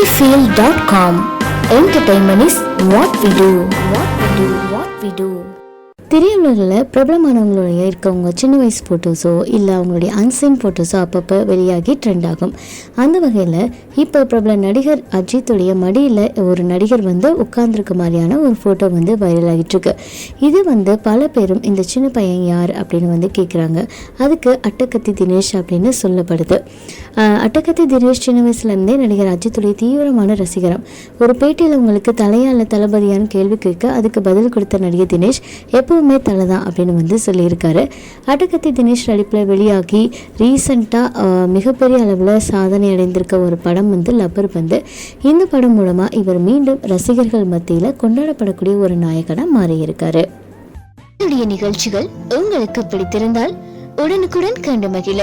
sunnyfield.com. Entertainment is what we do. What we do. What we do. திரையுலகில் பிரபலமானவங்களுடைய இருக்கவங்க சின்ன வயசு ஃபோட்டோஸோ இல்லை அவங்களுடைய அன்சைன் ஃபோட்டோஸோ அப்பப்போ வெளியாகி ட்ரெண்ட் ஆகும் அந்த வகையில் இப்போ பிரபல நடிகர் அஜித்துடைய மடியில் ஒரு நடிகர் வந்து உட்கார்ந்துருக்க மாதிரியான ஒரு ஃபோட்டோ வந்து வைரல் ஆகிட்டுருக்கு இது வந்து பல பேரும் இந்த சின்ன பையன் யார் அப்படின்னு வந்து கேட்குறாங்க அதுக்கு அட்டக்கத்தி தினேஷ் அப்படின்னு சொல்லப்படுது அட்டகத்தி தினேஷ் சின்ன வயசுலேருந்தே நடிகர் அஜித்துடைய தீவிரமான ரசிகரம். ஒரு பேட்டியில் உங்களுக்கு தலையா இல்லை தளபதியான்னு கேள்வி கேட்க அதுக்கு பதில் கொடுத்த நடிகர் தினேஷ் எப்பவுமே தலை தான் அப்படின்னு வந்து சொல்லியிருக்காரு. அட்டகத்தி தினேஷ் நடிப்பில் வெளியாகி ரீசண்டாக மிகப்பெரிய அளவில் சாதனை அடைந்திருக்க ஒரு படம் வந்து லப்பர் பந்து. இந்த படம் மூலமாக இவர் மீண்டும் ரசிகர்கள் மத்தியில் கொண்டாடப்படக்கூடிய ஒரு நாயகனாக மாறியிருக்காரு. நிகழ்ச்சிகள் உங்களுக்கு பிடித்திருந்தால் உடனுக்குடன் கண்டு மகிழ.